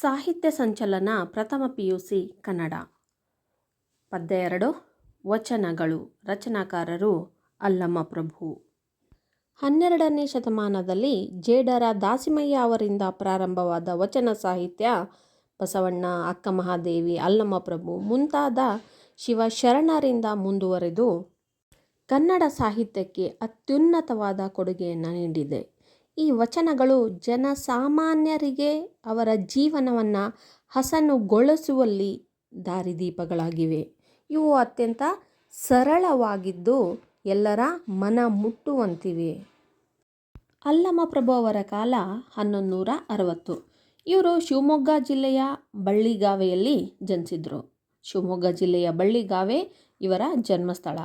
ಸಾಹಿತ್ಯ ಸಂಚಲನ ಪ್ರಥಮ ಪಿ ಯು ಸಿ ಕನ್ನಡ. ಪದ್ಯ ಎರಡು, ವಚನಗಳು. ರಚನಾಕಾರರು ಅಲ್ಲಮ್ಮ ಪ್ರಭು. ಹನ್ನೆರಡನೇ ಶತಮಾನದಲ್ಲಿ ಜೇಡರ ದಾಸಿಮಯ್ಯ ಅವರಿಂದ ಪ್ರಾರಂಭವಾದ ವಚನ ಸಾಹಿತ್ಯ ಬಸವಣ್ಣ, ಅಕ್ಕ ಮಹಾದೇವಿ, ಅಲ್ಲಮ್ಮ ಪ್ರಭು ಮುಂತಾದ ಶಿವಶರಣರಿಂದ ಮುಂದುವರೆದು ಕನ್ನಡ ಸಾಹಿತ್ಯಕ್ಕೆ ಅತ್ಯುನ್ನತವಾದ ಕೊಡುಗೆಯನ್ನು ನೀಡಿದೆ. ಈ ವಚನಗಳು ಜನಸಾಮಾನ್ಯರಿಗೆ ಅವರ ಜೀವನವನ್ನು ಹಸನುಗೊಳಿಸುವಲ್ಲಿ ದಾರಿದೀಪಗಳಾಗಿವೆ. ಇವು ಅತ್ಯಂತ ಸರಳವಾಗಿದ್ದು ಎಲ್ಲರ ಮನ ಮುಟ್ಟುವಂತಿವೆ. ಅಲ್ಲಮ ಪ್ರಭು ಅವರ ಕಾಲ ಹನ್ನೊಂದು ನೂರ ಅರವತ್ತು. ಇವರು ಶಿವಮೊಗ್ಗ ಜಿಲ್ಲೆಯ ಬಳ್ಳಿಗಾವೆಯಲ್ಲಿ ಜನಿಸಿದರು. ಶಿವಮೊಗ್ಗ ಜಿಲ್ಲೆಯ ಬಳ್ಳಿಗಾವೆ ಇವರ ಜನ್ಮಸ್ಥಳ.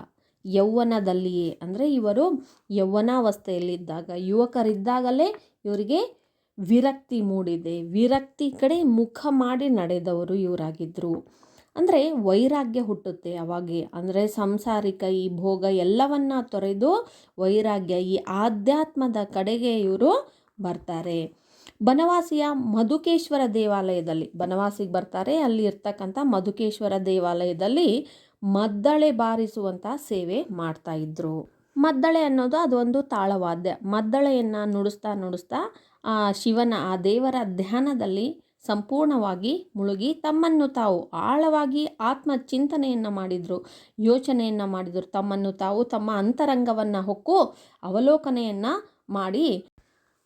ಯೌವನದಲ್ಲಿಯೇ ಅಂದರೆ ಇವರು ಯೌವನಾವಸ್ಥೆಯಲ್ಲಿದ್ದಾಗ, ಯುವಕರಿದ್ದಾಗಲೇ ಇವರಿಗೆ ವಿರಕ್ತಿ ಮೂಡಿದೆ. ವಿರಕ್ತಿ ಕಡೆ ಮುಖ ಮಾಡಿ ನಡೆದವರು ಇವರಾಗಿದ್ದರು ಅಂದರೆ ವೈರಾಗ್ಯ ಹುಟ್ಟುತ್ತೆ ಅವಾಗೆ. ಅಂದರೆ ಸಂಸಾರಿಕ ಈ ಭೋಗ ಎಲ್ಲವನ್ನ ತೊರೆದು ವೈರಾಗ್ಯ ಈ ಆಧ್ಯಾತ್ಮದ ಕಡೆಗೆ ಇವರು ಬರ್ತಾರೆ. ಬನವಾಸಿಯ ಮಧುಕೇಶ್ವರ ದೇವಾಲಯದಲ್ಲಿ, ಬನವಾಸಿಗೆ ಬರ್ತಾರೆ, ಅಲ್ಲಿ ಇರ್ತಕ್ಕಂಥ ಮಧುಕೇಶ್ವರ ದೇವಾಲಯದಲ್ಲಿ ಮದ್ದಳೆ ಬಾರಿಸುವಂಥ ಸೇವೆ ಮಾಡ್ತಾ ಇದ್ರು. ಮದ್ದಳೆ ಅನ್ನೋದು ಅದೊಂದು ತಾಳವಾದ್ಯ. ಮದ್ದಳೆಯನ್ನು ನುಡಿಸ್ತಾ ನುಡಿಸ್ತಾ ಆ ಶಿವನ, ಆ ದೇವರ ಧ್ಯಾನದಲ್ಲಿ ಸಂಪೂರ್ಣವಾಗಿ ಮುಳುಗಿ ತಮ್ಮನ್ನು ತಾವು ಆಳವಾಗಿ ಆತ್ಮ ಚಿಂತನೆಯನ್ನು ಮಾಡಿದರು, ಯೋಚನೆಯನ್ನು ಮಾಡಿದರು. ತಮ್ಮನ್ನು ತಾವು ತಮ್ಮ ಅಂತರಂಗವನ್ನು ಹೊಕ್ಕು, ಅವಲೋಕನೆಯನ್ನು ಮಾಡಿ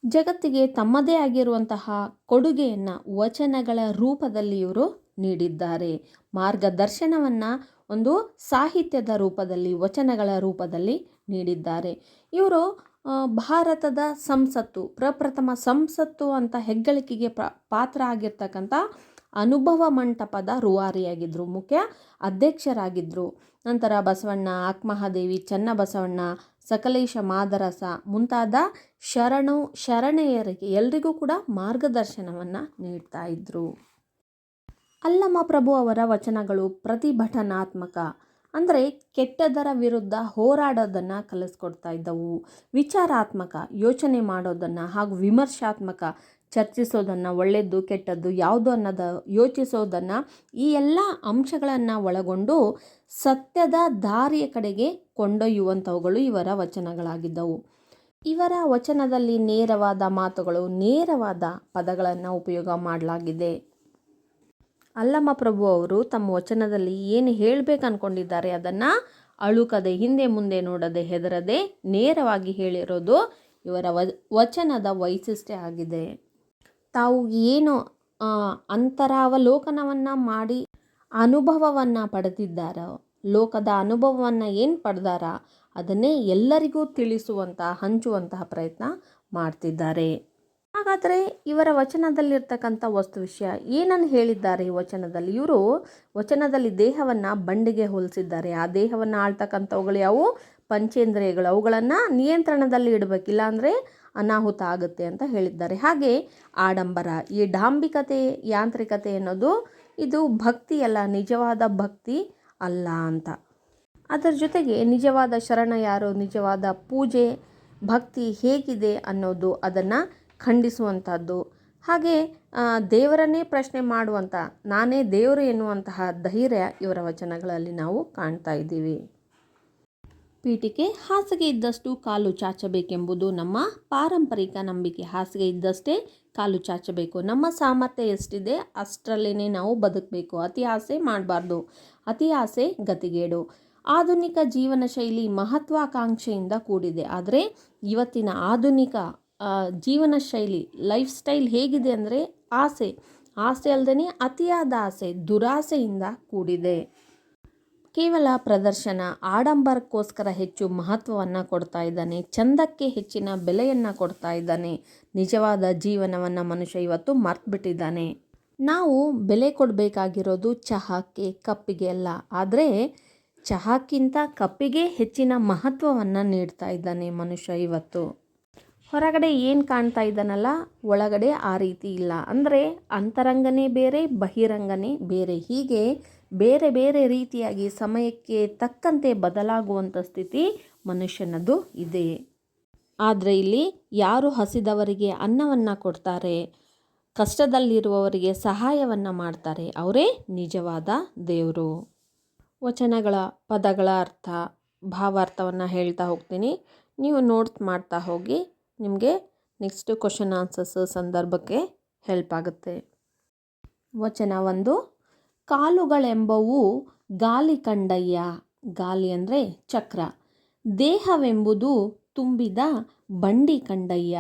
ಜಗತ್ತಿಗೆ ತಮ್ಮದೇ ಆಗಿರುವಂತಹ ಕೊಡುಗೆಯನ್ನು, ವಚನಗಳ ರೂಪದಲ್ಲಿ ಇವರು ನೀಡಿದ್ದಾರೆ. ಮಾರ್ಗದರ್ಶನವನ್ನು ಒಂದು ಸಾಹಿತ್ಯದ ರೂಪದಲ್ಲಿ, ವಚನಗಳ ರೂಪದಲ್ಲಿ ನೀಡಿದ್ದಾರೆ. ಇವರು ಭಾರತದ ಸಂಸತ್ತು, ಪ್ರಪ್ರಥಮ ಸಂಸತ್ತು ಅಂತ ಹೆಗ್ಗಳಿಕೆಗೆ ಪಾತ್ರ ಆಗಿರ್ತಕ್ಕಂಥ ಅನುಭವ ಮಂಟಪದ ರೂವಾರಿಯಾಗಿದ್ದರು ಮುಖ್ಯ ಅಧ್ಯಕ್ಷರಾಗಿದ್ದರು ನಂತರ ಬಸವಣ್ಣ, ಆತ್ಮಹಾದೇವಿ, ಚನ್ನಬಸವಣ್ಣ, ಸಕಲೇಶ ಮಾದರಸ ಮುಂತಾದ ಶರಣು, ಶರಣೆಯರಿಗೆ ಎಲ್ರಿಗೂ ಕೂಡ ಮಾರ್ಗದರ್ಶನವನ್ನು ನೀಡ್ತಾ ಇದ್ದರು ಅಲ್ಲಮ ಪ್ರಭು ಅವರ ವಚನಗಳು ಪ್ರತಿಭಟನಾತ್ಮಕ. ಅಂದರೆ ಕೆಟ್ಟದರ ವಿರುದ್ಧ ಹೋರಾಡೋದನ್ನು ಕಲಿಸ್ಕೊಡ್ತಾ ಇದ್ದವು. ವಿಚಾರಾತ್ಮಕ, ಯೋಚನೆ ಮಾಡೋದನ್ನು ಹಾಗೂ ವಿಮರ್ಶಾತ್ಮಕ ಚರ್ಚಿಸೋದನ್ನು ಒಳ್ಳೆಯದು ಕೆಟ್ಟದ್ದು ಯಾವುದು ಅನ್ನೋದು ಯೋಚಿಸೋದನ್ನು ಈ ಎಲ್ಲ ಅಂಶಗಳನ್ನು ಒಳಗೊಂಡು ಸತ್ಯದ ದಾರಿಯ ಕಡೆಗೆ ಕೊಂಡೊಯ್ಯುವಂಥವುಗಳು ಇವರ ವಚನಗಳಾಗಿದ್ದವು. ಇವರ ವಚನದಲ್ಲಿ ನೇರವಾದ ಮಾತುಗಳು ನೇರವಾದ ಪದಗಳನ್ನು ಉಪಯೋಗ ಮಾಡಲಾಗಿದೆ. ಅಲ್ಲಮ ಪ್ರಭು ಅವರು ತಮ್ಮ ವಚನದಲ್ಲಿ ಏನು ಹೇಳಬೇಕು ಅಂದ್ಕೊಂಡಿದ್ದಾರೆ ಅದನ್ನು ಅಳುಕದೆ ಹಿಂದೆ ಮುಂದೆ ನೋಡದೆ ಹೆದರದೆ ನೇರವಾಗಿ ಹೇಳಿರೋದು ಇವರ ವಚನದ ವೈಶಿಷ್ಟ್ಯ ಆಗಿದೆ. ತಾವು ಏನು ಅಂತರಾವಲೋಕನವನ್ನು ಮಾಡಿ ಅನುಭವವನ್ನು ಪಡೆದಿದ್ದಾರೋ, ಲೋಕದ ಅನುಭವವನ್ನು ಏನು ಪಡೆದಾರ, ಅದನ್ನೇ ಎಲ್ಲರಿಗೂ ತಿಳಿಸುವಂತಹ ಹಂಚುವಂತಹ ಪ್ರಯತ್ನ ಮಾಡ್ತಿದ್ದಾರೆ. ಹಾಗಾದರೆ ಇವರ ವಚನದಲ್ಲಿರ್ತಕ್ಕಂಥ ವಸ್ತು ವಿಷಯ, ಏನನ್ನು ಹೇಳಿದ್ದಾರೆ ಈ ವಚನದಲ್ಲಿ? ಇವರು ವಚನದಲ್ಲಿ ದೇಹವನ್ನು ಬಂಡಿಗೆ ಹೋಲಿಸಿದ್ದಾರೆ. ಆ ದೇಹವನ್ನು ಆಳ್ತಕ್ಕಂಥವುಗಳು ಯಾವುವು? ಪಂಚೇಂದ್ರಿಯಗಳು. ಅವುಗಳನ್ನು ನಿಯಂತ್ರಣದಲ್ಲಿ ಇಡಬೇಕಿಲ್ಲ ಅಂದರೆ ಅನಾಹುತ ಆಗುತ್ತೆ ಅಂತ ಹೇಳಿದ್ದಾರೆ. ಹಾಗೆ ಆಡಂಬರ, ಈ ಡಾಂಬಿಕತೆ, ಯಾಂತ್ರಿಕತೆ ಅನ್ನೋದು ಇದು ಭಕ್ತಿ ಅಲ್ಲ, ನಿಜವಾದ ಭಕ್ತಿ ಅಲ್ಲ ಅಂತ. ಅದರ ಜೊತೆಗೆ ನಿಜವಾದ ಶರಣ ಯಾರು? ನಿಜವಾದ ಪೂಜೆ, ಭಕ್ತಿ ಹೇಗಿದೆ ಅನ್ನೋದು ಅದನ್ನು ಖಂಡಿಸುವಂಥದ್ದು. ಹಾಗೆ ದೇವರನ್ನೇ ಪ್ರಶ್ನೆ ಮಾಡುವಂಥ, ನಾನೇ ದೇವರು ಎನ್ನುವಂತಹ ಧೈರ್ಯ ಇವರ ವಚನಗಳಲ್ಲಿ ನಾವು ಕಾಣ್ತಾ ಇದ್ದೀವಿ. ಪೀಠಿಕೆ, ಹಾಸಿಗೆ ಇದ್ದಷ್ಟು ಕಾಲು ಚಾಚಬೇಕೆಂಬುದು ನಮ್ಮ ಪಾರಂಪರಿಕ ನಂಬಿಕೆ. ಹಾಸಿಗೆ ಇದ್ದಷ್ಟೇ ಕಾಲು ಚಾಚಬೇಕು. ನಮ್ಮ ಸಾಮರ್ಥ್ಯ ಎಷ್ಟಿದೆ ಅಷ್ಟರಲ್ಲೇ ನಾವು ಬದುಕಬೇಕು. ಅತಿ ಆಸೆ ಮಾಡಬಾರ್ದು. ಅತಿ ಆಸೆ ಗತಿಗೇಡು. ಆಧುನಿಕ ಜೀವನ ಶೈಲಿ ಮಹತ್ವಾಕಾಂಕ್ಷೆಯಿಂದ ಕೂಡಿದೆ. ಆದರೆ, ಇವತ್ತಿನ ಆಧುನಿಕ ಜೀವನ ಶೈಲಿ ಲೈಫ್ ಸ್ಟೈಲ್ ಹೇಗಿದೆ ಅಂದರೆ ಆಸೆ. ಆಸೆ ಅಲ್ಲದೇ ಅತಿಯಾದ ಆಸೆ, ದುರಾಸೆಯಿಂದ ಕೂಡಿದೆ. ಕೇವಲ ಪ್ರದರ್ಶನ, ಆಡಂಬರಕ್ಕೋಸ್ಕರ ಹೆಚ್ಚು ಮಹತ್ವವನ್ನು ಕೊಡ್ತಾ ಇದ್ದಾನೆ, ಚಂದಕ್ಕೆ ಹೆಚ್ಚಿನ ಬೆಲೆಯನ್ನು ಕೊಡ್ತಾ ಇದ್ದಾನೆ. ನಿಜವಾದ ಜೀವನವನ್ನು ಮನುಷ್ಯ ಇವತ್ತು ಮರ್ತ್ಬಿಟ್ಟಿದ್ದಾನೆ. ನಾವು ಬೆಲೆ ಕೊಡಬೇಕಾಗಿರೋದು ಚಹಾಕ್ಕೆ ಕಪ್ಪಿಗೆ ಅಲ್ಲ. ಆದರೆ ಚಹಾಕ್ಕಿಂತ ಕಪ್ಪಿಗೆ ಹೆಚ್ಚಿನ ಮಹತ್ವವನ್ನು ನೀಡ್ತಾ ಇದ್ದಾನೆ ಮನುಷ್ಯ ಇವತ್ತು. ಹೊರಗಡೆ ಏನು ಕಾಣ್ತಾ ಇದ್ದಾನಲ್ಲ, ಒಳಗಡೆ ಆ ರೀತಿ ಇಲ್ಲ. ಅಂದರೆ ಅಂತರಂಗನೇ ಬೇರೆ, ಬಹಿರಂಗನೇ ಬೇರೆ. ಹೀಗೆ ಬೇರೆ ಬೇರೆ ರೀತಿಯಾಗಿ ಸಮಯಕ್ಕೆ ತಕ್ಕಂತೆ ಬದಲಾಗುವಂಥ ಸ್ಥಿತಿ ಮನುಷ್ಯನದು ಇದೆ. ಆದರೆ ಇಲ್ಲಿ ಯಾರು ಹಸಿದವರಿಗೆ ಅನ್ನವನ್ನು ಕೊಡ್ತಾರೆ, ಕಷ್ಟದಲ್ಲಿರುವವರಿಗೆ ಸಹಾಯವನ್ನು ಮಾಡ್ತಾರೆ, ಅವರೇ ನಿಜವಾದ ದೇವರು. ವಚನಗಳ ಪದಗಳ ಅರ್ಥ, ಭಾವಾರ್ಥವನ್ನು ಹೇಳ್ತಾ ಹೋಗ್ತೀನಿ. ನೀವು ನೋಟ್ಸ್ ಮಾಡ್ತಾ ಹೋಗಿ ನಿಮಗೆ ನೆಕ್ಸ್ಟ್ ಕ್ವಶನ್ ಆನ್ಸರ್ಸ್ ಸಂದರ್ಭಕ್ಕೆ ಹೆಲ್ಪ್ ಆಗುತ್ತೆ. ವಚನ ಒಂದು, ಕಾಲುಗಳೆಂಬವು ಗಾಲಿ ಕಂಡಯ್ಯ. ಗಾಲಿ ಅಂದರೆ ಚಕ್ರ. ದೇಹವೆಂಬುದು ತುಂಬಿದ ಬಂಡಿ ಕಂಡಯ್ಯ.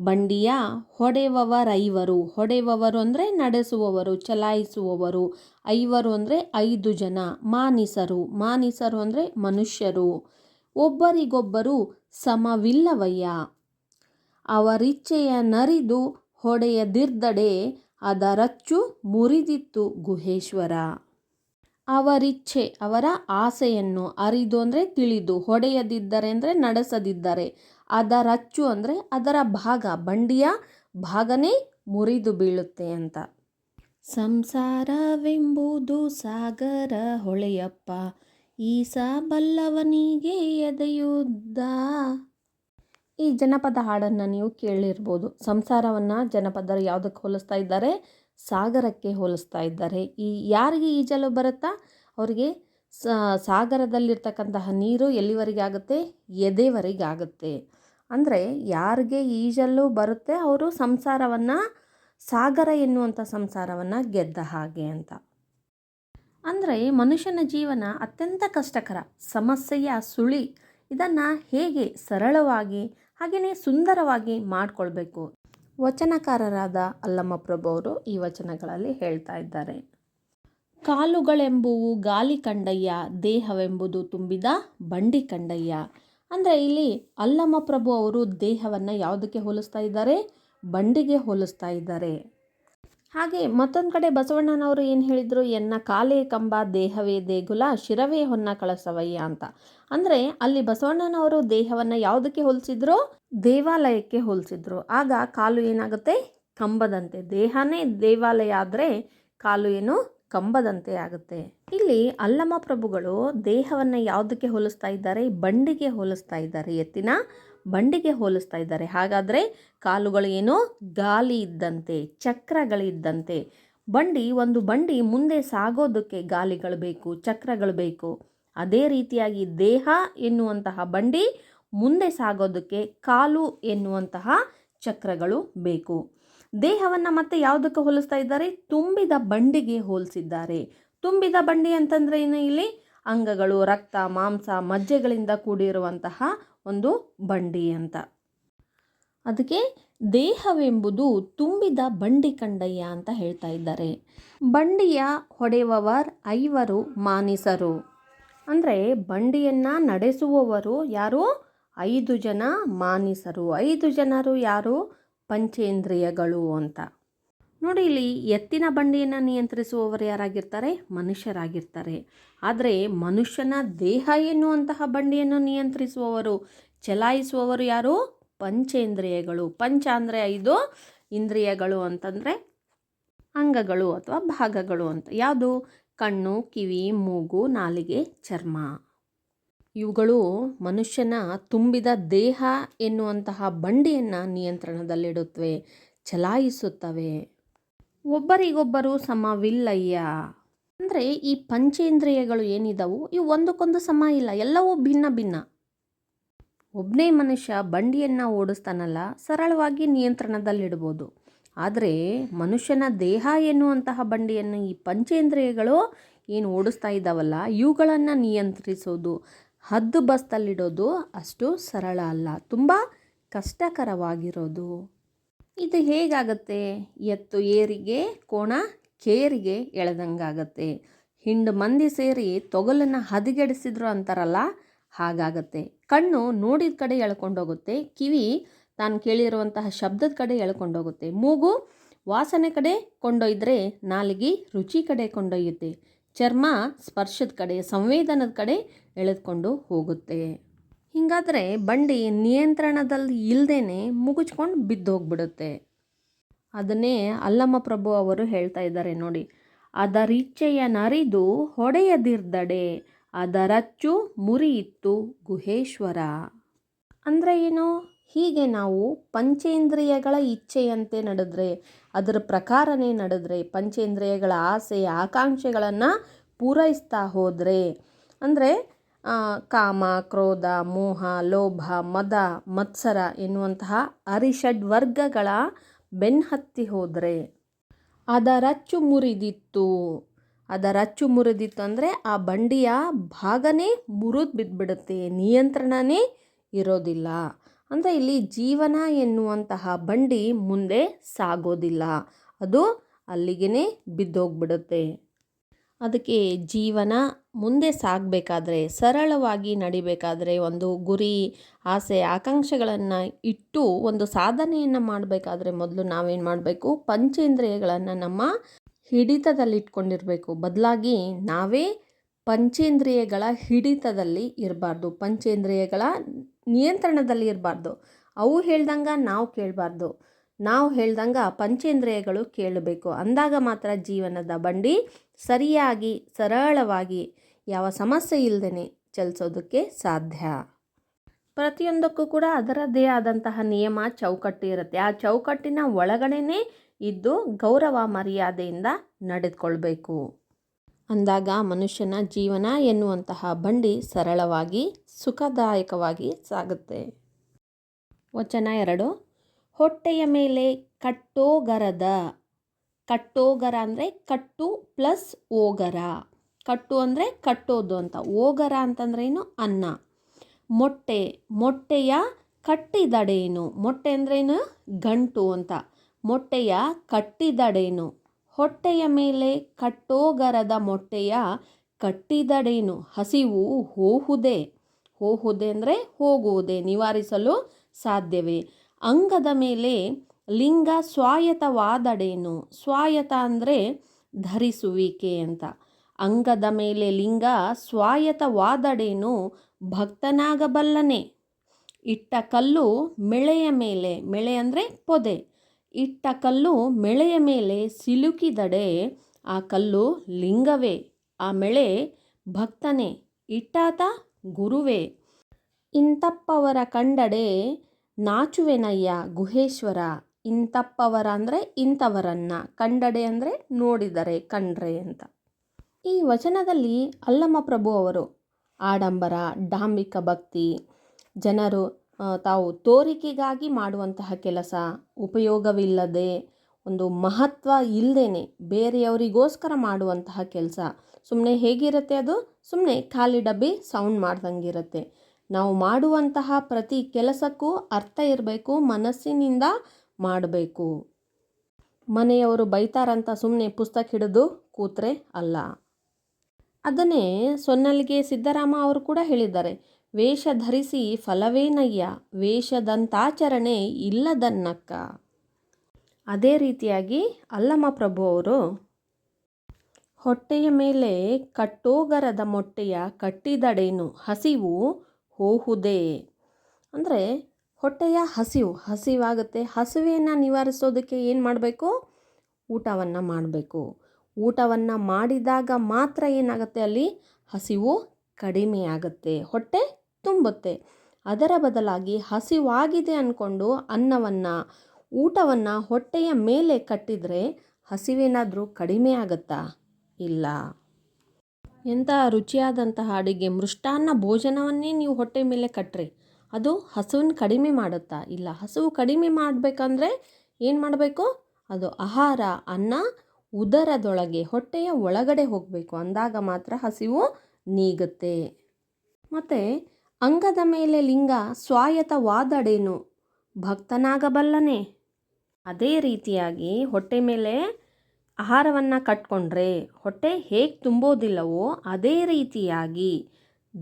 ಬಂಡಿಯ ಹೊಡೆವವರೈವರು. ಹೊಡೆವವರು ಅಂದರೆ ನಡೆಸುವವರು, ಚಲಾಯಿಸುವವರು. ಐವರು ಅಂದರೆ ಐದು ಜನ, ಮಾನಿಸರು. ಮಾನಿಸರು ಅಂದರೆ ಮನುಷ್ಯರು. ಒಬ್ಬರಿಗೊಬ್ಬರು ಸಮವಿಲ್ಲವಯ್ಯ. ಅವರಿಚ್ಛೆಯ ನರಿದು ಹೊಡೆಯದಿರ್ದಡೆ ಅದರಚ್ಚು ಮುರಿದಿತ್ತು ಗುಹೇಶ್ವರ. ಅವರಿಚ್ಛೆ ಅವರ ಆಸೆಯನ್ನು ಅರಿದು ಅಂದರೆ ತಿಳಿದು, ಹೊಡೆಯದಿದ್ದರೆ ಅಂದರೆ ನಡೆಸದಿದ್ದರೆ, ಅದರಚ್ಚು ಅಂದರೆ ಅದರ ಭಾಗ, ಬಂಡಿಯ ಭಾಗನೇ ಮುರಿದು ಬೀಳುತ್ತೆ ಅಂತ. ಸಂಸಾರವೆಂಬುದು ಸಾಗರ ಹೊಳೆಯಪ್ಪ, ಈಸ ಬಲ್ಲವನಿಗೆ ಎದೆಯುದ್ದ? ಈ ಜನಪದ ಹಾಡನ್ನು ನೀವು ಕೇಳಿರ್ಬೋದು. ಸಂಸಾರವನ್ನು ಜನಪದರು ಯಾವುದಕ್ಕೆ ಹೋಲಿಸ್ತಾ ಇದ್ದಾರೆ? ಸಾಗರಕ್ಕೆ ಹೋಲಿಸ್ತಾ ಇದ್ದಾರೆ. ಈ ಯಾರಿಗೆ ಈಜಲು ಬರುತ್ತಾ? ಅವರಿಗೆ ಸಾಗರದಲ್ಲಿರ್ತಕ್ಕಂತಹ ನೀರು ಎಲ್ಲಿವರೆಗೆ ಆಗುತ್ತೆ? ಎದೆವರೆಗೆ ಆಗುತ್ತೆ. ಅಂದರೆ ಯಾರಿಗೆ ಈಜಲು ಬರುತ್ತೆ? ಅವರು ಸಂಸಾರವನ್ನು, ಸಾಗರ ಎನ್ನುವಂಥ ಸಂಸಾರವನ್ನು ಗೆದ್ದ ಹಾಗೆ ಅಂತ. ಅಂದರೆ ಮನುಷ್ಯನ ಜೀವನ ಅತ್ಯಂತ ಕಷ್ಟಕರ. ಸಮಸ್ಯೆಯ ಸುಳಿ. ಇದನ್ನು ಹೇಗೆ ಸರಳವಾಗಿ ಹಾಗೆಯೇ ಸುಂದರವಾಗಿ ಮಾಡಿಕೊಳ್ಬೇಕು. ವಚನಕಾರರಾದ ಅಲ್ಲಮ್ಮ ಪ್ರಭು ಅವರು ಈ ವಚನಗಳಲ್ಲಿ ಹೇಳ್ತಾ ಇದ್ದಾರೆ. ಕಾಲುಗಳೆಂಬುವು ಗಾಲಿ ಕಂಡಯ್ಯ, ದೇಹವೆಂಬುದು ತುಂಬಿದ ಬಂಡಿ ಕಂಡಯ್ಯ. ಅಂದರೆ ಇಲ್ಲಿ ಅಲ್ಲಮ್ಮ ಪ್ರಭು ಅವರು ದೇಹವನ್ನು ಯಾವುದಕ್ಕೆ ಹೋಲಿಸ್ತಾ ಇದ್ದಾರೆ? ಬಂಡಿಗೆ ಹೋಲಿಸ್ತಾ ಇದ್ದಾರೆ. ಹಾಗೆ ಮತ್ತೊಂದು ಕಡೆ ಬಸವಣ್ಣನವರು ಏನು ಹೇಳಿದರು? ಎನ್ನ ಕಾಲೇ ಕಂಬ, ದೇಹವೇ ದೇಗುಲ, ಶಿರವೇ ಹೊನ್ನ ಕಳಸವಯ್ಯ ಅಂತ. ಅಂದರೆ ಅಲ್ಲಿ ಬಸವಣ್ಣನವರು ದೇಹವನ್ನು ಯಾವುದಕ್ಕೆ ಹೋಲಿಸಿದ್ರು? ದೇವಾಲಯಕ್ಕೆ ಹೋಲಿಸಿದ್ರು. ಆಗ ಕಾಲು ಏನಾಗುತ್ತೆ? ಕಂಬದಂತೆ. ದೇಹನೇ ದೇವಾಲಯ ಆದರೆ ಕಾಲು ಏನು? ಕಂಬದಂತೆ ಆಗುತ್ತೆ. ಇಲ್ಲಿ ಅಲ್ಲಮ ಪ್ರಭುಗಳು ದೇಹವನ್ನು ಯಾವುದಕ್ಕೆ ಹೋಲಿಸ್ತಾ ಇದ್ದಾರೆ? ಬಂಡಿಗೆ ಹೋಲಿಸ್ತಾ ಇದ್ದಾರೆ. ಎತ್ತಿನ ಬಂಡಿಗೆ ಹೋಲಿಸ್ತಾ ಇದ್ದಾರೆ. ಹಾಗಾದರೆ ಕಾಲುಗಳು ಏನು? ಗಾಲಿ ಇದ್ದಂತೆ ಚಕ್ರಗಳಿದ್ದಂತೆ ಬಂಡಿ, ಒಂದು ಬಂಡಿ ಮುಂದೆ ಸಾಗೋದಕ್ಕೆ ಗಾಲಿಗಳು ಬೇಕು, ಚಕ್ರಗಳು ಬೇಕು. ಅದೇ ರೀತಿಯಾಗಿ ದೇಹ ಎನ್ನುವಂತಹ ಬಂಡಿ ಮುಂದೆ ಸಾಗೋದಕ್ಕೆ ಕಾಲು ಎನ್ನುವಂತಹ ಚಕ್ರಗಳು ಬೇಕು. ದೇಹವನ್ನು ಮತ್ತೆ ಯಾವುದಕ್ಕೆ ಹೋಲಿಸ್ತಾ ಇದ್ದಾರೆ? ತುಂಬಿದ ಬಂಡಿಗೆ ಹೋಲಿಸಿದ್ದಾರೆ. ತುಂಬಿದ ಬಂಡಿ ಅಂತಂದ್ರೆ ಏನು ಇಲ್ಲಿ? ಅಂಗಗಳು, ರಕ್ತ, ಮಾಂಸ, ಮಜ್ಜೆಗಳಿಂದ ಕೂಡಿರುವಂತಹ ಒಂದು ಬಂಡಿ ಅಂತ. ಅದಕ್ಕೆ ದೇಹವೆಂಬುದು ತುಂಬಿದ ಬಂಡಿ ಕಂಡಯ್ಯ ಅಂತ ಹೇಳ್ತಾ ಇದ್ದಾರೆ. ಬಂಡಿಯ ಹೊಡೆಯುವವರ್ ಐವರು ಮಾನಿಸರು. ಅಂದರೆ ಬಂಡಿಯನ್ನು ನಡೆಸುವವರು ಯಾರು? ಐದು ಜನ ಮಾನಿಸರು. ಐದು ಜನರು ಯಾರು? ಪಂಚೇಂದ್ರಿಯಗಳು ಅಂತ. ನೋಡಿ ಇಲ್ಲಿ ಎತ್ತಿನ ಬಂಡಿಯನ್ನು ನಿಯಂತ್ರಿಸುವವರು ಯಾರಾಗಿರ್ತಾರೆ? ಮನುಷ್ಯರಾಗಿರ್ತಾರೆ. ಆದರೆ ಮನುಷ್ಯನ ದೇಹ ಎನ್ನುವಂತಹ ಬಂಡಿಯನ್ನು ನಿಯಂತ್ರಿಸುವವರು, ಚಲಾಯಿಸುವವರು ಯಾರು? ಪಂಚೇಂದ್ರಿಯಗಳು. ಪಂಚ ಅಂದರೆ ಐದು ಇಂದ್ರಿಯಗಳು ಅಂತಂದರೆ ಅಂಗಗಳು ಅಥವಾ ಭಾಗಗಳು ಅಂತ. ಯಾವುದು? ಕಣ್ಣು, ಕಿವಿ, ಮೂಗು, ನಾಲಿಗೆ, ಚರ್ಮ. ಇವುಗಳು ಮನುಷ್ಯನ ತುಂಬಿದ ದೇಹ ಎನ್ನುವಂತಹ ಬಂಡಿಯನ್ನು ನಿಯಂತ್ರಣದಲ್ಲಿಡುತ್ತವೆ, ಚಲಾಯಿಸುತ್ತವೆ. ಒಬ್ಬರಿಗೊಬ್ಬರು ಸಮವಿಲ್ಲಯ್ಯ. ಅಂದರೆ ಈ ಪಂಚೇಂದ್ರಿಯಗಳು ಏನಿದಾವು? ಇವು ಒಂದಕ್ಕೊಂದು ಸಮ ಇಲ್ಲ, ಎಲ್ಲವೂ ಭಿನ್ನ ಭಿನ್ನ. ಒಬ್ಬನೇ ಮನುಷ್ಯ ಬಂಡಿಯನ್ನು ಓಡಿಸ್ತಾನಲ್ಲ, ಸರಳವಾಗಿ ನಿಯಂತ್ರಣದಲ್ಲಿಡ್ಬೋದು. ಆದರೆ ಮನುಷ್ಯನ ದೇಹ ಎನ್ನುವಂತಹ ಬಂಡಿಯನ್ನು ಈ ಪಂಚೇಂದ್ರಿಯಗಳು ಏನು ಓಡಿಸ್ತಾ ಇದ್ದಾವಲ್ಲ, ಇವುಗಳನ್ನು ನಿಯಂತ್ರಿಸೋದು, ಹದ್ದು ಬಸ್ತಲ್ಲಿಡೋದು ಅಷ್ಟು ಸರಳ ಅಲ್ಲ, ತುಂಬ ಕಷ್ಟಕರವಾಗಿರೋದು. ಇದು ಹೇಗಾಗತ್ತೆ? ಎತ್ತು ಏರಿಗೆ, ಕೋಣ ಕೇರಿಗೆ ಎಳೆದಂಗಾಗತ್ತೆ. ಹಿಂಡು ಮಂದಿ ಸೇರಿ ತೊಗಲನ್ನು ಹದಿಗೆಡಿಸಿದ್ರು ಅಂತಾರಲ್ಲ, ಹಾಗಾಗತ್ತೆ. ಕಣ್ಣು ನೋಡಿದ ಕಡೆ ಎಳ್ಕೊಂಡೋಗುತ್ತೆ, ಕಿವಿ ತಾನು ಕೇಳಿರುವಂತಹ ಶಬ್ದದ ಕಡೆ ಎಳ್ಕೊಂಡೋಗುತ್ತೆ. ಮೂಗು ವಾಸನೆ ಕಡೆ ಕೊಂಡೊಯ್ದರೆ ನಾಲಿಗೆ ರುಚಿ ಕಡೆ ಕೊಂಡೊಯ್ಯುತ್ತೆ. ಚರ್ಮ ಸ್ಪರ್ಶದ ಕಡೆ, ಸಂವೇದನದ ಕಡೆ ಎಳೆದುಕೊಂಡು ಹೋಗುತ್ತೆ. ಹೀಗಾದರೆ ಬಂಡಿ ನಿಯಂತ್ರಣದಲ್ಲಿ ಇಲ್ಲದೇ ಮುಗುಚ್ಕೊಂಡು ಬಿದ್ದೋಗ್ಬಿಡುತ್ತೆ. ಅದನ್ನೇ ಅಲ್ಲಮ್ಮ ಪ್ರಭು ಅವರು ಹೇಳ್ತಾ ಇದ್ದಾರೆ ನೋಡಿ. ಅದರಿಚ್ಛೆಯ ನರಿದು ಹೊಡೆಯದಿರ್ದಡೆ, ಅದರಚ್ಚು ಮುರಿಯಿತ್ತು ಗುಹೇಶ್ವರ. ಅಂದರೆ ಏನು? ಹೀಗೆ ನಾವು ಪಂಚೇಂದ್ರಿಯಗಳ ಇಚ್ಛೆಯಂತೆ ನಡೆದ್ರೆ, ಅದರ ಪ್ರಕಾರನೇ ನಡೆದ್ರೆ, ಪಂಚೇಂದ್ರಿಯಗಳ ಆಸೆ, ಆಕಾಂಕ್ಷೆಗಳನ್ನು ಪೂರೈಸ್ತಾ ಹೋದರೆ, ಅಂದರೆ ಕಾಮ, ಕ್ರೋಧ, ಮೋಹ, ಲೋಭ, ಮದ, ಮತ್ಸರ ಎನ್ನುವಂತಹ ಅರಿಷಡ್ ವರ್ಗಗಳ ಬೆನ್ಹತ್ತಿ ಹೋದರೆ ಅದರಚ್ಚು ಮುರಿದಿತ್ತು. ಅದರಚ್ಚು ಮುರಿದಿತ್ತು ಅಂದರೆ ಆ ಬಂಡಿಯ ಭಾಗನೇ ಮುರಿದು ಬಿದ್ದುಬಿಡುತ್ತೆ ನಿಯಂತ್ರಣನೇ ಇರೋದಿಲ್ಲ. ಅಂದರೆ ಇಲ್ಲಿ ಜೀವನ ಎನ್ನುವಂತಹ ಬಂಡಿ ಮುಂದೆ ಸಾಗೋದಿಲ್ಲ. ಅದು ಅಲ್ಲಿಗೆ ಬಿದ್ದೋಗ್ಬಿಡುತ್ತೆ. ಅದಕ್ಕೆ ಜೀವನ ಮುಂದೆ ಸಾಗಬೇಕಾದ್ರೆ, ಸರಳವಾಗಿ ನಡಿಬೇಕಾದ್ರೆ ಒಂದು ಗುರಿ, ಆಸೆ, ಆಕಾಂಕ್ಷೆಗಳನ್ನು ಇಟ್ಟು ಒಂದು ಸಾಧನೆಯನ್ನು ಮಾಡಬೇಕಾದ್ರೆ ಮೊದಲು ನಾವೇನು ಮಾಡಬೇಕು? ಪಂಚೇಂದ್ರಿಯಗಳನ್ನು ನಮ್ಮ ಹಿಡಿತದಲ್ಲಿಟ್ಕೊಂಡಿರಬೇಕು. ಬದಲಾಗಿ ನಾವೇ ಪಂಚೇಂದ್ರಿಯಗಳ ಹಿಡಿತದಲ್ಲಿ ಇರಬಾರ್ದು. ಪಂಚೇಂದ್ರಿಯಗಳ ನಿಯಂತ್ರಣದಲ್ಲಿ ಇರಬಾರ್ದು. ಅವು ಹೇಳ್ದಂಗೆ ನಾವು ಕೇಳಬಾರ್ದು. ನಾವು ಹೇಳ್ದಂಗೆ ಪಂಚೇಂದ್ರಿಯಗಳು ಕೇಳಬೇಕು. ಅಂದಾಗ ಮಾತ್ರ ಜೀವನದ ಬಂಡಿ ಸರಿಯಾಗಿ, ಸರಳವಾಗಿ, ಯಾವ ಸಮಸ್ಯೆ ಇಲ್ಲದೇ ಚಲಿಸೋದಕ್ಕೆ ಸಾಧ್ಯ. ಪ್ರತಿಯೊಂದಕ್ಕೂ ಕೂಡ ಅದರದ್ದೇ ಆದಂತಹ ನಿಯಮ, ಚೌಕಟ್ಟು ಇರುತ್ತೆ. ಆ ಚೌಕಟ್ಟಿನ ಒಳಗಡೆನೇ ಇದ್ದು ಗೌರವ ಮರ್ಯಾದೆಯಿಂದ ನಡೆದುಕೊಳ್ಬೇಕು. ಅಂದಾಗ ಮನುಷ್ಯನ ಜೀವನ ಎನ್ನುವಂತಹ ಬಂಡಿ ಸರಳವಾಗಿ, ಸುಖದಾಯಕವಾಗಿ ಸಾಗುತ್ತೆ. ವಚನ ಎರಡು, ಹೊಟ್ಟೆಯ ಮೇಲೆ ಕಟ್ಟೋಗರದ, ಕಟ್ಟೋಗರ ಅಂದರೆ ಕಟ್ಟು ಪ್ಲಸ್ ಓಗರ. ಕಟ್ಟು ಅಂದರೆ ಕಟ್ಟೋದು ಅಂತ. ಓಗರ ಅಂತಂದ್ರೇನು ಅನ್ನ. ಮೊಟ್ಟೆ, ಮೊಟ್ಟೆಯ ಕಟ್ಟಿದಡೇನು? ಮೊಟ್ಟೆ ಅಂದ್ರೇನು ಗಂಟು ಅಂತ. ಮೊಟ್ಟೆಯ ಕಟ್ಟಿದಡೇನು? ಹೊಟ್ಟೆಯ ಮೇಲೆ ಕಟ್ಟೋಗರದ ಮೊಟ್ಟೆಯ ಕಟ್ಟಿದಡೇನು? ಹಸಿವು ಹೋಹುದೇ. ಹೋಹುದೆ ಅಂದರೆ ಹೋಗುವುದೇ, ನಿವಾರಿಸಲು ಸಾಧ್ಯವೇ? ಅಂಗದ ಮೇಲೆ ಲಿಂಗ ಸ್ವಾಯತವಾದಡೇನು ಸ್ವಾಯತ ಅಂದರೆ ಧರಿಸುವಿಕೆ ಅಂತ. ಅಂಗದ ಮೇಲೆ ಲಿಂಗ ಸ್ವಾಯತವಾದಡೇನು ಭಕ್ತನಾಗಬಲ್ಲನೆ. ಇಟ್ಟ ಕಲ್ಲು ಮೆಳೆಯ ಮೇಲೆ, ಮೇಳೆ ಅಂದರೆ ಪೊದೆ. ಇಟ್ಟ ಕಲ್ಲು ಮೆಳೆಯ ಮೇಲೆ ಸಿಲುಕಿದಡೆ ಆ ಕಲ್ಲು ಲಿಂಗವೇ, ಆ ಮೆಳೆ ಭಕ್ತನೇ, ಇಟ್ಟಾತ ಗುರುವೇ. ಇಂತಪ್ಪವರ ಕಂಡಡೆ ನಾಚುವೆನಯ್ಯ ಗುಹೇಶ್ವರ. ಇಂತಪ್ಪವರ ಅಂದರೆ ಇಂಥವರನ್ನ, ಕಂಡಡೆ ಅಂದರೆ ನೋಡಿದರೆ ಕಂಡ್ರೆ ಅಂತ. ಈ ವಚನದಲ್ಲಿ ಅಲ್ಲಮ್ಮ ಪ್ರಭು ಅವರು, ಆಡಂಬರ, ಡಾಂಬಿಕ ಭಕ್ತಿ, ಜನರು ತಾವು ತೋರಿಕೆಗಾಗಿ ಮಾಡುವಂತಹ ಕೆಲಸ ಉಪಯೋಗವಿಲ್ಲದೆ ಒಂದು ಮಹತ್ವ ಇಲ್ಲದೇ ಬೇರೆಯವರಿಗೋಸ್ಕರ ಮಾಡುವಂತಹ ಕೆಲಸ. ಸುಮ್ಮನೆ ಹೇಗಿರುತ್ತೆ ಅದು? ಸುಮ್ಮನೆ ಖಾಲಿ ಡಬ್ಬಿ ಸೌಂಡ್ ಮಾಡ್ದಂಗಿರುತ್ತೆ. ನಾವು ಮಾಡುವಂತಹ ಪ್ರತಿ ಕೆಲಸಕ್ಕೂ ಅರ್ಥ ಇರಬೇಕು, ಮನಸ್ಸಿನಿಂದ ಮಾಡಬೇಕು. ಮನೆಯವರು ಬೈತಾರಂತ ಸುಮ್ಮನೆ ಪುಸ್ತಕ ಹಿಡಿದು ಕೂತ್ರೆ ಅಲ್ಲ. ಅದನ್ನೇ ಸೊನ್ನಲ್ಲಿಗೆ ಸಿದ್ದರಾಮ ಅವರು ಕೂಡ ಹೇಳಿದ್ದಾರೆ. ವೇಷ ಧರಿಸಿ ಫಲವೇನಯ್ಯ ವೇಷದಂತಾಚರಣೆ ಇಲ್ಲದನ್ನಕ್ಕ. ಅದೇ ರೀತಿಯಾಗಿ ಅಲ್ಲಮ ಪ್ರಭು ಅವರು, ಹೊಟ್ಟೆಯ ಮೇಲೆ ಕಟ್ಟೋಗರದ ಮೊಟ್ಟೆಯ ಕಟ್ಟಿದಡೇನು ಹಸಿವು ಹೋಹುದೇ? ಅಂದರೆ ಹೊಟ್ಟೆಯ ಹಸಿವು, ಹಸಿವಾಗುತ್ತೆ. ಹಸಿವೆಯನ್ನು ನಿವಾರಿಸೋದಕ್ಕೆ ಏನು ಮಾಡಬೇಕು? ಊಟವನ್ನು ಮಾಡಬೇಕು. ಊಟವನ್ನು ಮಾಡಿದಾಗ ಮಾತ್ರ ಏನಾಗುತ್ತೆ ಅಲ್ಲಿ? ಹಸಿವು ಕಡಿಮೆ ಆಗುತ್ತೆ ಹೊಟ್ಟೆ ತುಂಬುತ್ತೆ. ಅದರ ಬದಲಾಗಿ ಹಸಿವಾಗಿದೆ ಅಂದ್ಕೊಂಡು ಅನ್ನವನ್ನು, ಊಟವನ್ನು ಹೊಟ್ಟೆಯ ಮೇಲೆ ಕಟ್ಟಿದರೆ ಹಸಿವೇನಾದರೂ ಕಡಿಮೆ ಆಗುತ್ತಾ? ಇಲ್ಲ. ಎಂಥ ರುಚಿಯಾದಂತಹ ಅಡುಗೆ, ಮೃಷ್ಟಾನ್ನ ಭೋಜನವನ್ನೇ ನೀವು ಹೊಟ್ಟೆ ಮೇಲೆ ಕಟ್ಟ್ರಿ ಅದು ಹಸುವನ್ನ ಕಡಿಮೆ ಮಾಡುತ್ತಾ? ಇಲ್ಲ, ಹಸುವು ಕಡಿಮೆ ಮಾಡಬೇಕಂದ್ರೆ ಏನು ಮಾಡಬೇಕು? ಅದು ಆಹಾರ, ಅನ್ನ ಉದರದೊಳಗೆ, ಹೊಟ್ಟೆಯ ಒಳಗಡೆ ಹೋಗಬೇಕು. ಅಂದಾಗ ಮಾತ್ರ ಹಸಿವು ನೀಗುತ್ತೆ. ಮತ್ತು ಅಂಗದ ಮೇಲೆ ಲಿಂಗ ಸ್ವಾಯತವಾದಡೇನು ಭಕ್ತನಾಗಬಲ್ಲನೆ? ಅದೇ ರೀತಿಯಾಗಿ ಹೊಟ್ಟೆ ಮೇಲೆ ಆಹಾರವನ್ನು ಕಟ್ಕೊಂಡ್ರೆ ಹೊಟ್ಟೆ ಹೇಗೆ ತುಂಬೋದಿಲ್ಲವೋ ಅದೇ ರೀತಿಯಾಗಿ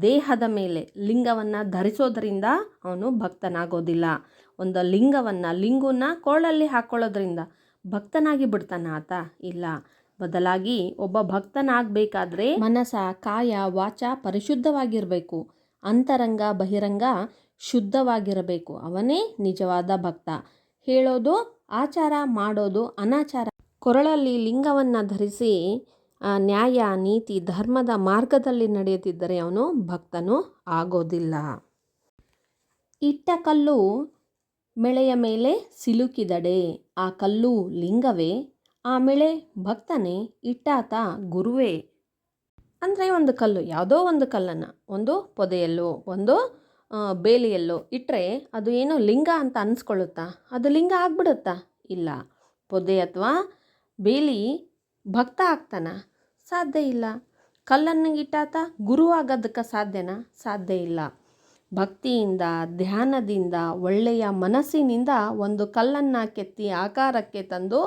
ದೇಹದ ಮೇಲೆ ಲಿಂಗವನ್ನು ಧರಿಸೋದ್ರಿಂದ ಅವನು ಭಕ್ತನಾಗೋದಿಲ್ಲ. ಒಂದು ಲಿಂಗವನ್ನು, ಲಿಂಗುನ ಕೋಳಲ್ಲಿ ಹಾಕ್ಕೊಳ್ಳೋದ್ರಿಂದ ಭಕ್ತನಾಗಿ ಬಿಡ್ತಾನ ಆತ? ಇಲ್ಲ. ಬದಲಾಗಿ ಒಬ್ಬ ಭಕ್ತನಾಗಬೇಕಾದ್ರೆ ಮನಸ ಕಾಯ, ವಾಚ ಪರಿಶುದ್ಧವಾಗಿರಬೇಕು. ಅಂತರಂಗ, ಬಹಿರಂಗ ಶುದ್ಧವಾಗಿರಬೇಕು. ಅವನೇ ನಿಜವಾದ ಭಕ್ತ. ಹೇಳೋದು ಆಚಾರ, ಮಾಡೋದು ಅನಾಚಾರ. ಕೊರಳಲ್ಲಿ ಲಿಂಗವನ್ನು ಧರಿಸಿ ನ್ಯಾಯ, ನೀತಿ, ಧರ್ಮದ ಮಾರ್ಗದಲ್ಲಿ ನಡೆಯುತ್ತಿದ್ದರೆ ಅವನು ಭಕ್ತನು ಆಗೋದಿಲ್ಲ. ಇಟ್ಟ ಕಲ್ಲು ಮೆಳೆಯ ಮೇಲೆ ಸಿಲುಕಿದಡೆ. ಆ ಕಲ್ಲು ಲಿಂಗವೇ, ಆ ಮೆಳೆ ಭಕ್ತನೇ, ಇಟ್ಟಾತ ಗುರುವೇ. ಅಂದರೆ ಒಂದು ಕಲ್ಲು, ಯಾವುದೋ ಒಂದು ಕಲ್ಲನ್ನು, ಒಂದು ಪೊದೆಯಲ್ಲೋ, ಒಂದು ಬೇಲಿಯಲ್ಲೋ ಇಟ್ಟರೆ ಅದು ಏನೋ ಲಿಂಗ ಅಂತ ಅನ್ಸ್ಕೊಳ್ಳುತ್ತಾ? ಅದು ಲಿಂಗ ಆಗ್ಬಿಡುತ್ತಾ? ಇಲ್ಲ. ಪೊದೆ ಅಥವಾ ಬೇಲಿ ಭಕ್ತ ಆಗ್ತಾನ? ಸಾಧ್ಯ ಇಲ್ಲ. ಕಲ್ಲನ್ನು ಇಟ್ಟಾತ ಗುರು ಆಗೋದಕ್ಕೆ ಸಾಧ್ಯನಾ? ಸಾಧ್ಯ ಇಲ್ಲ. ಭಕ್ತಿಯಿಂದ, ಧ್ಯಾನದಿಂದ, ಒಳ್ಳೆಯ ಮನಸ್ಸಿನಿಂದ ಒಂದು ಕಲ್ಲನ್ನು ಕೆತ್ತಿ ಆಕಾರಕ್ಕೆ ತಂದು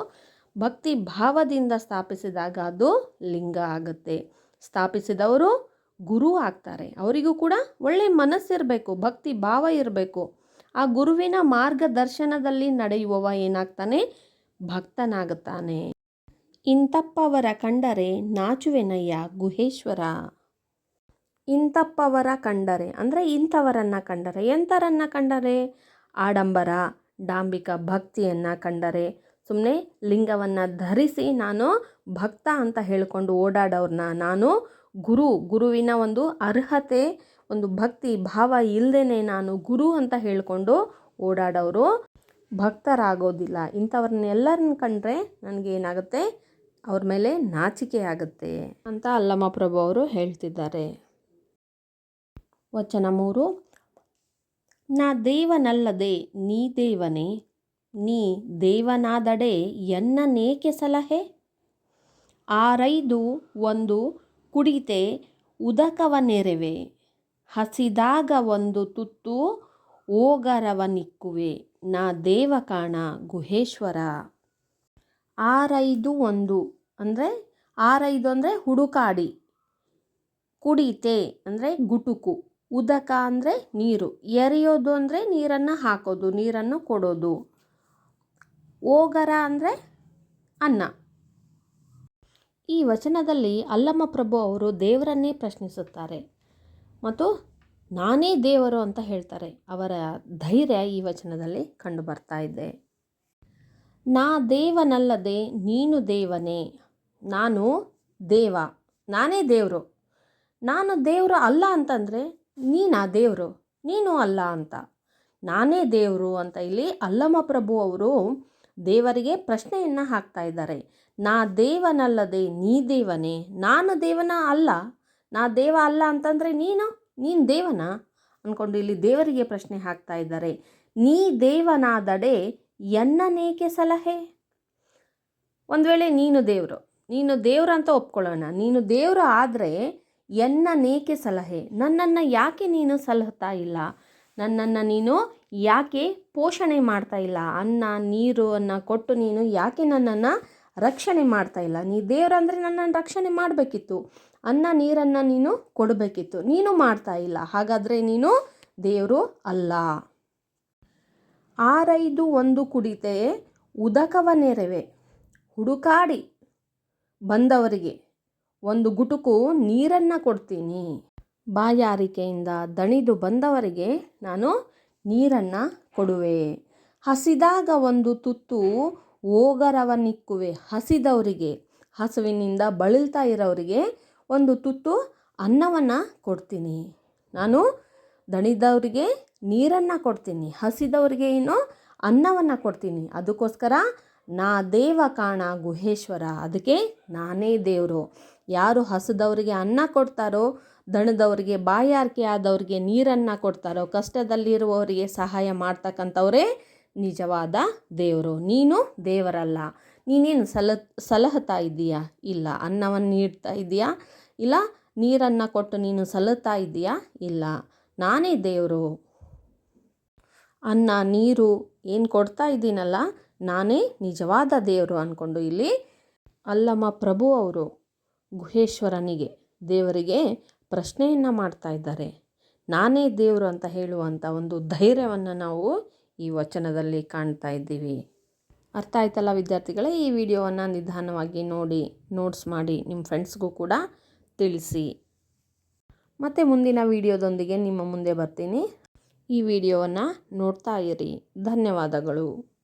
ಭಕ್ತಿ ಭಾವದಿಂದ ಸ್ಥಾಪಿಸಿದಾಗ ಅದು ಲಿಂಗ ಆಗುತ್ತೆ. ಸ್ಥಾಪಿಸಿದವರು ಗುರು ಆಗ್ತಾರೆ. ಅವರಿಗೂ ಕೂಡ ಒಳ್ಳೆಯ ಮನಸ್ಸಿರಬೇಕು, ಭಕ್ತಿ ಭಾವ ಇರಬೇಕು. ಆ ಗುರುವಿನ ಮಾರ್ಗದರ್ಶನದಲ್ಲಿ ನಡೆಯುವವ ಏನಾಗ್ತಾನೆ? ಭಕ್ತನಾಗುತ್ತಾನೆ ಇಂತಪ್ಪವರ ಕಂಡರೆ ನಾಚುವೆನಯ್ಯ ಗುಹೇಶ್ವರ. ಇಂತಪ್ಪವರ ಕಂಡರೆ, ಅಂದರೆ ಇಂಥವರನ್ನು ಕಂಡರೆ, ಎಂಥರನ್ನು ಕಂಡರೆ? ಆಡಂಬರ, ಡಾಂಬಿಕ ಭಕ್ತಿಯನ್ನು ಕಂಡರೆ ಸುಮ್ಮನೆ ಲಿಂಗವನ್ನು ಧರಿಸಿ ನಾನು ಭಕ್ತ ಅಂತ ಹೇಳಿಕೊಂಡು ಓಡಾಡೋರನ್ನ ನಾನು ಗುರು, ಗುರುವಿನ ಒಂದು ಅರ್ಹತೆ, ಒಂದು ಭಕ್ತಿ, ಭಾವ ಇಲ್ಲದೇ ನಾನು ಗುರು ಅಂತ ಹೇಳಿಕೊಂಡು ಓಡಾಡೋರು ಭಕ್ತರಾಗೋದಿಲ್ಲ. ಇಂಥವ್ರನ್ನೆಲ್ಲರನ್ನ ಕಂಡ್ರೆ ನನಗೇನಾಗುತ್ತೆ ಅವ್ರ ಮೇಲೆ ನಾಚಿಕೆ ಆಗುತ್ತೆ ಅಂತ ಅಲ್ಲಮ್ಮ ಪ್ರಭು ಅವರು ಹೇಳ್ತಿದ್ದಾರೆ. ವಚನ ಮೂರು, ನಾ ದೇವನಲ್ಲದೆ ನೀ ದೇವನೇ ನೀ ದೇವನಾದಡೆ ಎನ್ನನೇಕೆ ಸಲಹೆ? ಆರೈದು ಒಂದು ಕುಡಿತೆ ಉದಕವ ನೆರೆವೆ ಹಸಿದಾಗ ಒಂದು ತುತ್ತು ಓಗರವನಿಕ್ಕುವೆ, ನಾ ದೇವ ಕಾಣ ಗುಹೇಶ್ವರ. ಆರೈದು ಒಂದು ಅಂದರೆ, ಆರೈದು ಅಂದರೆ ಹುಡುಕಾಡಿ, ಕುಡಿತೆ ಅಂದರೆ ಗುಟುಕು, ಉದಕ ಅಂದರೆ ನೀರು, ಎರೆಯೋದು ಅಂದರೆ ನೀರನ್ನು ಹಾಕೋದು, ನೀರನ್ನು ಕೊಡೋದು. ಓಗರ ಅಂದರೆ ಅನ್ನ. ಈ ವಚನದಲ್ಲಿ ಅಲ್ಲಮ್ಮ ಪ್ರಭು ಅವರು ದೇವರನ್ನೇ ಪ್ರಶ್ನಿಸುತ್ತಾರೆ. ಮತ್ತು ನಾನೇ ದೇವರು ಅಂತ ಹೇಳ್ತಾರೆ. ಅವರ ಧೈರ್ಯ ಈ ವಚನದಲ್ಲಿ ಕಂಡು ಬರ್ತಾ ಇದೆ. ನಾ ದೇವನಲ್ಲದೆ ನೀನು ದೇವನೇ. ನಾನು ದೇವ. ನಾನೇ ದೇವರು. ನಾನು ದೇವರು ಅಲ್ಲ ಅಂತಂದರೆ ನೀನಾ ದೇವರು? ನೀನು ಅಲ್ಲ ಅಂತ. ನಾನೇ ದೇವರು ಅಂತ ಇಲ್ಲಿ ಅಲ್ಲಮ್ಮ ಪ್ರಭು ಅವರು ದೇವರಿಗೆ ಪ್ರಶ್ನೆಯನ್ನು ಹಾಕ್ತಾ ಇದ್ದಾರೆ. ನಾ ದೇವನಲ್ಲದೆ ನೀ ದೇವನೇ? ನಾನು ದೇವನ ಅಲ್ಲ. ನಾ ದೇವ ಅಲ್ಲ ಅಂತಂದರೆ ನೀನು? ನೀನು ದೇವನ? ಅಂದ್ಕೊಂಡು ಇಲ್ಲಿ ದೇವರಿಗೆ ಪ್ರಶ್ನೆ ಹಾಕ್ತಾ ಇದ್ದಾರೆ. ನೀ ದೇವನಾದಡೆ ಎನ್ನನೇಕೆ ಸಲಹೆ? ಒಂದು ವೇಳೆ ನೀನು ದೇವರು, ನೀನು ದೇವ್ರು ಅಂತ ಒಪ್ಕೊಳ್ಳೋಣ. ನೀನು ದೇವರು ಆದರೆ ಎನ್ನನೇಕೆ ಸಲಹೆ? ನನ್ನನ್ನು ಯಾಕೆ ನೀನು ಸಲಹುತ್ತಾ ಇಲ್ಲ? ನನ್ನನ್ನು ನೀನು ಯಾಕೆ ಪೋಷಣೆ ಮಾಡ್ತಾ ಇಲ್ಲ? ಅನ್ನ, ನೀರು, ಅನ್ನ ಕೊಟ್ಟು ನೀನು ಯಾಕೆ ನನ್ನನ್ನು ರಕ್ಷಣೆ ಮಾಡ್ತಾ ಇಲ್ಲ? ನೀ ದೇವರಂದರೆ ನನ್ನನ್ನು ರಕ್ಷಣೆ ಮಾಡಬೇಕಿತ್ತು. ಅನ್ನ, ನೀರನ್ನು ನೀನು ಕೊಡಬೇಕಿತ್ತು. ನೀನು ಮಾಡ್ತಾ ಇಲ್ಲ. ಹಾಗಾದರೆ ನೀನು ದೇವರು ಅಲ್ಲ. ಆರೈದು ಒಂದು ಕುಡಿತೆ, ಉದಕವ ನೆರವೆ. ಹುಡುಕಾಡಿ ಬಂದವರಿಗೆ ಒಂದು ಗುಟುಕು ನೀರನ್ನು ಕೊಡ್ತೀನಿ. ಬಾಯಾರಿಕೆಯಿಂದ ದಣಿದು ಬಂದವರಿಗೆ ನಾನು ನೀರನ್ನು ಕೊಡುವೆ. ಹಸಿದಾಗ ಒಂದು ತುತ್ತು ಓಗರವನ್ನಿಕ್ಕುವೆ. ಹಸಿದವರಿಗೆ, ಹಸುವಿನಿಂದ ಬಳಲ್ತಾ ಇರೋರಿಗೆ ಒಂದು ತುತ್ತು ಅನ್ನವನ್ನು ಕೊಡ್ತೀನಿ. ನಾನು ದಣಿದವರಿಗೆ ನೀರನ್ನು ಕೊಡ್ತೀನಿ. ಹಸಿದವರಿಗೆ ಏನು? ಅನ್ನವನ್ನು ಕೊಡ್ತೀನಿ. ಅದಕ್ಕೋಸ್ಕರ ನಾ ದೇವ ಕಾಣ ಗುಹೇಶ್ವರ. ಅದಕ್ಕೆ ನಾನೇ ದೇವರು. ಯಾರು ಹಸಿದವರಿಗೆ ಅನ್ನ ಕೊಡ್ತಾರೋ ದಣದವರಿಗೆ ಬಾಯಾರಿಕೆ ಆದವ್ರಿಗೆ ನೀರನ್ನು ಕೊಡ್ತಾರೋ, ಕಷ್ಟದಲ್ಲಿರುವವರಿಗೆ ಸಹಾಯ ಮಾಡ್ತಕ್ಕಂಥವರೇ ನಿಜವಾದ ದೇವರು. ನೀನು ದೇವರಲ್ಲ. ನೀನೇನು ಸಲ, ಸಲಹತಾ ಇದ್ದೀಯಾ? ಇಲ್ಲ. ಅನ್ನವನ್ನು ನೀಡ್ತಾ ಇದ್ದೀಯಾ? ಇಲ್ಲ. ನೀರನ್ನು ಕೊಟ್ಟು ನೀನು ಸಲಹುತ್ತಾ ಇದ್ದೀಯಾ? ಇಲ್ಲ. ನಾನೇ ದೇವರು. ಅನ್ನ, ನೀರು ಏನು ಕೊಡ್ತಾ ಇದ್ದೀನಲ್ಲ? ನಾನೇ ನಿಜವಾದ ದೇವರು ಅಂದ್ಕೊಂಡು ಇಲ್ಲಿ ಅಲ್ಲಮ್ಮ ಪ್ರಭು ಅವರು ಗುಹೇಶ್ವರನಿಗೆ, ದೇವರಿಗೆ ಪ್ರಶ್ನೆಯನ್ನು ಮಾಡ್ತಾ ಇದ್ದಾರೆ. ನಾನೇ ದೇವರು ಅಂತ ಹೇಳುವಂಥ ಒಂದು ಧೈರ್ಯವನ್ನು ನಾವು ಈ ವಚನದಲ್ಲಿ ಕಾಣ್ತಾ ಇದ್ದೀವಿ. ಅರ್ಥ ಆಯ್ತಲ್ಲ ವಿದ್ಯಾರ್ಥಿಗಳೇ? ಈ ವಿಡಿಯೋವನ್ನು ನಿಧಾನವಾಗಿ ನೋಡಿ, ನೋಟ್ಸ್ ಮಾಡಿ ನಿಮ್ಮ ಫ್ರೆಂಡ್ಸ್ಗೂ ಕೂಡ ತಿಳಿಸಿ. ಮತ್ತು ಮುಂದಿನ ವಿಡಿಯೋದೊಂದಿಗೆ ನಿಮ್ಮ ಮುಂದೆ ಬರ್ತೀನಿ. ಈ ವಿಡಿಯೋವನ್ನು ನೋಡ್ತಾ ಇರಿ. ಧನ್ಯವಾದಗಳು.